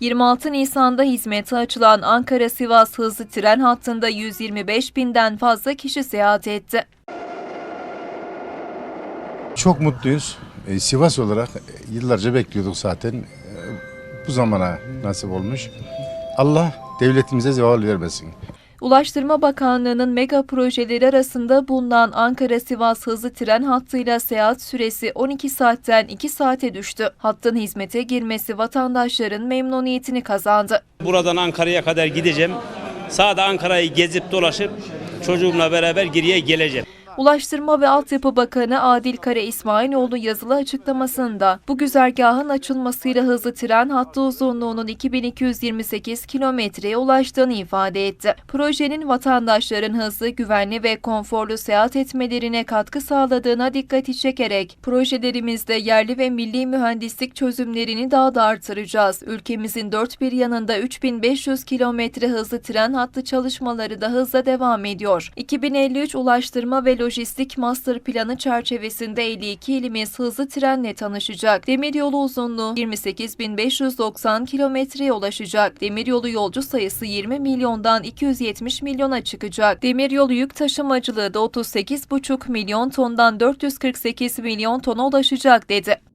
26 Nisan'da hizmete açılan Ankara-Sivas hızlı tren hattında 125 binden fazla kişi seyahat etti. Çok mutluyuz. E, Sivas olarak yıllarca bekliyorduk zaten. E, bu zamana nasip olmuş. Allah devletimize zeval vermesin. Ulaştırma Bakanlığı'nın mega projeleri arasında bulunan Ankara-Sivas hızlı tren hattıyla seyahat süresi 12 saatten 2 saate düştü. Hattın hizmete girmesi vatandaşların memnuniyetini kazandı. Buradan Ankara'ya kadar gideceğim. Sağda Ankara'yı gezip dolaşıp çocuğumla beraber geriye geleceğim. Ulaştırma ve Altyapı Bakanı Adil Kara İsmailoğlu yazılı açıklamasında bu güzergahın açılmasıyla hızlı tren hattı uzunluğunun 2228 kilometreye ulaştığını ifade etti. Projenin vatandaşların hızlı, güvenli ve konforlu seyahat etmelerine katkı sağladığına dikkati çekerek projelerimizde yerli ve milli mühendislik çözümlerini daha da artıracağız. Ülkemizin dört bir yanında 3500 kilometre hızlı tren hattı çalışmaları da hızla devam ediyor. 2053 Ulaştırma ve Lojistik Master Planı çerçevesinde 52 ilimiz hızlı trenle tanışacak. Demiryolu uzunluğu 28.590 kilometreye ulaşacak. Demiryolu yolcu sayısı 20 milyondan 270 milyona çıkacak. Demiryolu yük taşımacılığı da 38,5 milyon tondan 448 milyon tona ulaşacak dedi.